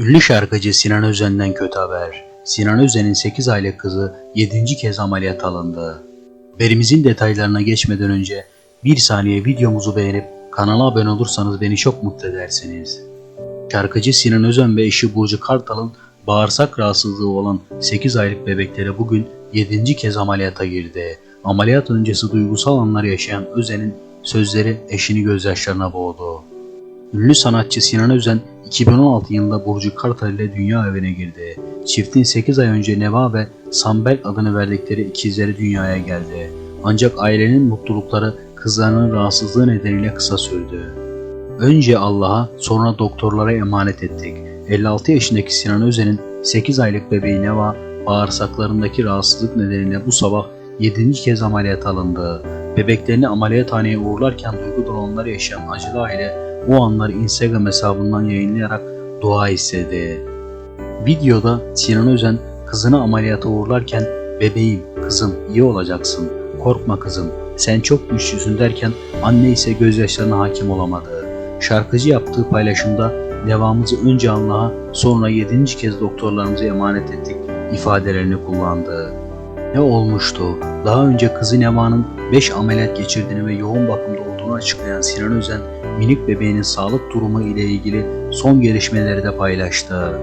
Ünlü şarkıcı Sinan Özen'den kötü haber. Sinan Özen'in 8 aylık kızı 7. kez ameliyat alındı. Haberimizin detaylarına geçmeden önce bir saniye videomuzu beğenip kanala abone olursanız beni çok mutlu edersiniz. Şarkıcı Sinan Özen ve eşi Burcu Kartal'ın bağırsak rahatsızlığı olan 8 aylık bebekleri bugün 7. kez ameliyata girdi. Ameliyat öncesi duygusal anlar yaşayan Özen'in sözleri eşini gözyaşlarına boğdu. Ünlü sanatçı Sinan Özen 2016 yılında Burcu Kartal ile dünya evine girdi. Çiftin 8 ay önce Neva ve Sambel adını verdikleri ikizleri dünyaya geldi. Ancak ailenin mutlulukları kızlarının rahatsızlığı nedeniyle kısa sürdü. Önce Allah'a sonra doktorlara emanet ettik. 56 yaşındaki Sinan Özen'in 8 aylık bebeği Neva bağırsaklarındaki rahatsızlık nedeniyle bu sabah 7. kez ameliyat alındı. Bebeklerini ameliyathaneye uğurlarken duygu dolumları yaşayan acılı aile o anları Instagram hesabından yayınlayarak dua istedi. Videoda Sinan Özen kızını ameliyata uğurlarken bebeğim, kızım iyi olacaksın, korkma kızım, sen çok güçlüsün derken anne ise gözyaşlarına hakim olamadı. Şarkıcı yaptığı paylaşımda devamımızı önce Allah'a sonra yedinci kez doktorlarımıza emanet ettik ifadelerini kullandı. Ne olmuştu? Daha önce kızı Neva'nın 5 ameliyat geçirdiğini ve yoğun bakımda olduğunu açıklayan Sinan Özen, minik bebeğinin sağlık durumu ile ilgili son gelişmeleri de paylaştı.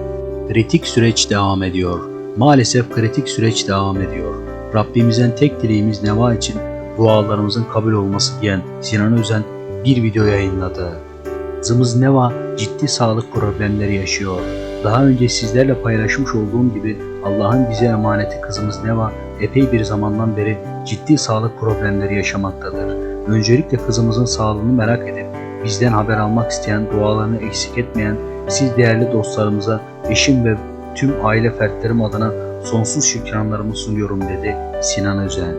Kritik süreç devam ediyor. Maalesef kritik süreç devam ediyor. Rabbimizden tek dileğimiz Neva için dualarımızın kabul olması diyen Sinan Özen bir video yayınladı. Kızımız Neva ciddi sağlık problemleri yaşıyor. Daha önce sizlerle paylaşmış olduğum gibi Allah'ın bize emaneti kızımız Neva epey bir zamandan beri ciddi sağlık problemleri yaşamaktadır. Öncelikle kızımızın sağlığını merak edip bizden haber almak isteyen, dualarını eksik etmeyen siz değerli dostlarımıza, eşim ve tüm aile fertlerim adına sonsuz şükranlarımı sunuyorum dedi Sinan Özen.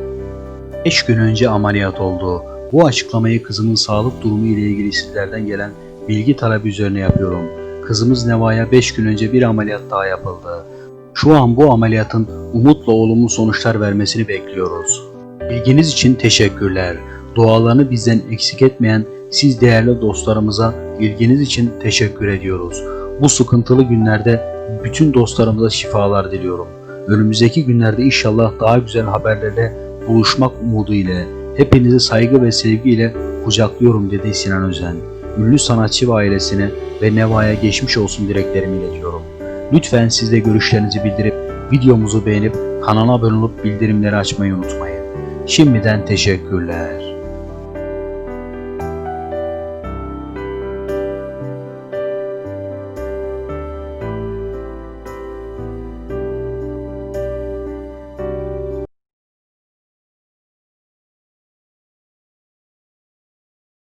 5 gün önce ameliyat oldu. Bu açıklamayı kızımın sağlık durumu ile ilgili sizlerden gelen bilgi talebi üzerine yapıyorum. Kızımız Neva'ya 5 gün önce bir ameliyat daha yapıldı. Şu an bu ameliyatın umutla olumlu sonuçlar vermesini bekliyoruz. Bilginiz için teşekkürler. Dualarını bizden eksik etmeyen siz değerli dostlarımıza ilginiz için teşekkür ediyoruz. Bu sıkıntılı günlerde bütün dostlarımıza şifalar diliyorum. Önümüzdeki günlerde inşallah daha güzel haberlerle buluşmak umudu ile hepinizi saygı ve sevgiyle kucaklıyorum dedi Sinan Özen. Ünlü sanatçı ve ailesine ve Neva'ya geçmiş olsun dileklerimi iletiyorum. Lütfen siz de görüşlerinizi bildirip videomuzu beğenip kanala abone olup bildirimleri açmayı unutmayın. Şimdiden teşekkürler.